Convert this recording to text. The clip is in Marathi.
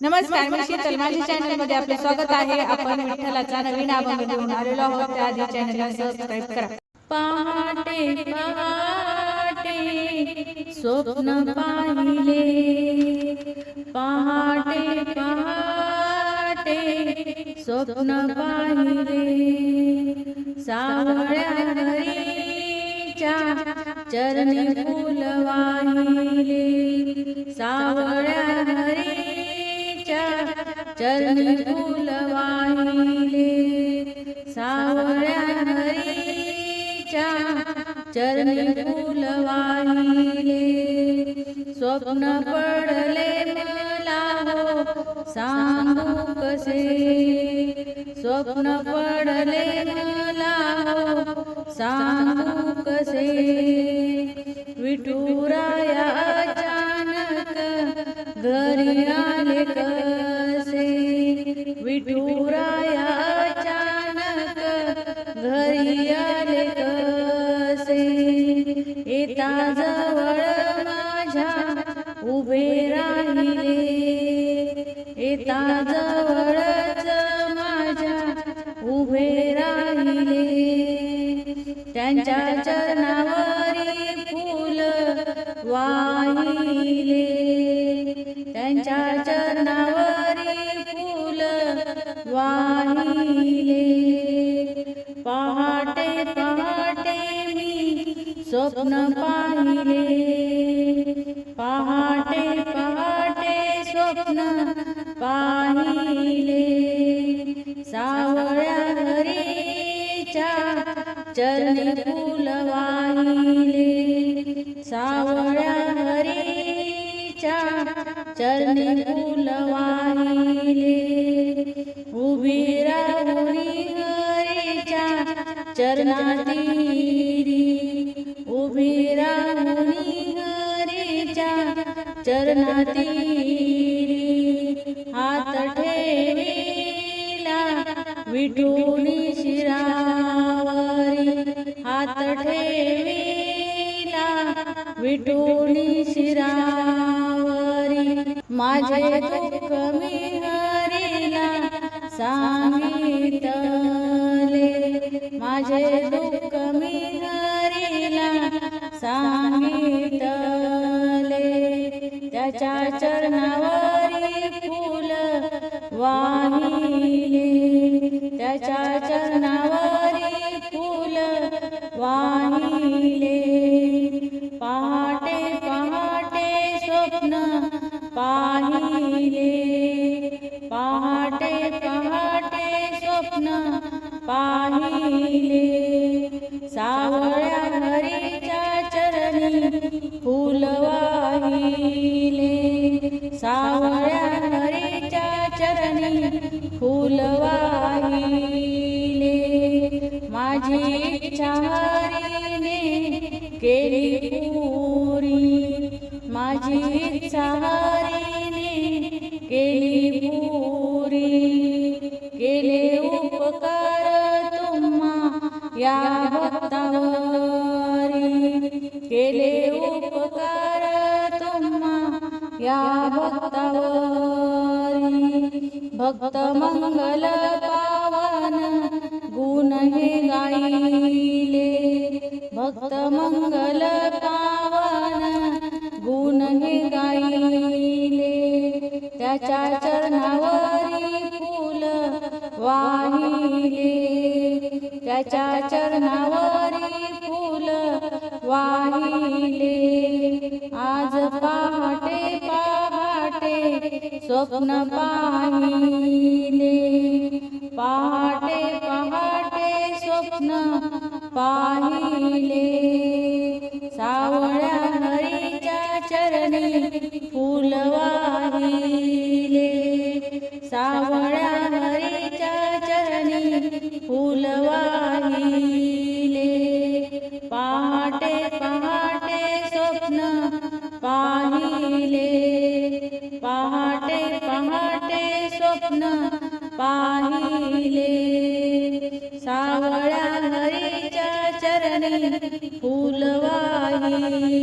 नमस्कार मी शीतल माझ्या चॅनलमध्ये आपले स्वागत आहे. आपण विठ्ठलाचा नवीन अभंग घेऊन आलेलो आहोत. त्याआधी चॅनलला सबस्क्राईब करा. पहाटे पहाटे स्वप्न पाहिले. पहाटे पहाटे स्वप्न पाहिले. सावळ्या हरीच्या चरणी फुल वाहिले. सावळ्या चरणी फुल वाहिले सावळ्या हरीच्या चरणी फुल वाहिले स्वप्न पडले मला हो सांगू कसे स्वप्न पडले मला हो सांगू कसे विठुराया अचानक घरी आले येता जवळ माझ्या उभे राहिले. येता जवळच माझ्या उभे राहिले. त्यांच्या चरणावरी फुल वाहिले. स्वप्न पाहिले. पहाटे पहाटे स्वप्न पाहिले. सावळ्या हरीच्या चरणी फूल वाहिले. सावळ्या हरीच्या चरणी फूल वाहिले. उभी राहुरी हरीच्या चरणातीरी उभी राहुणी हरीच्या चरणातीरी हात ठेविला विठुनी शिरावरी हात ठेविला विठुनी शिरावरी माझे दुःख मी हरीला सांगितलं त्याच्या चरणावरी फूल वाहिले. त्याच्या चरणावरी फूल वाहिले. पहाटे पहाटे स्वप्न पाहिले. पहाटे पहाटे स्वप्न पाहिले. सावळ्या हरीच्या चरणी फुलवा फुलवाहिले माझी चारीने केली पुरी. माझी चारीने केली पुरी. केले उपकार तुम्हा या भक्तावरी. केले उपकार तुम्हा या भक्तावरी. भक्त मंगल पावन गुण हे गाईले भक्त मंगल पावन गुण हे गाईले त्याच्या चरणावरी फूल वाहिले. त्याच्या चरणावरी फूल वाहिले. आज पहाटे पहाटे स्वप्न पाहिले. पाहिले. सावळ्या हरीच्या चरणी फूल वाहिले. सावळ्या हरीच्या चरणी फूल वाहिले. पहाटे पहाटे स्वप्न पाहिले. पहाटे पहाटे स्वप्न पाहिले. वाहिले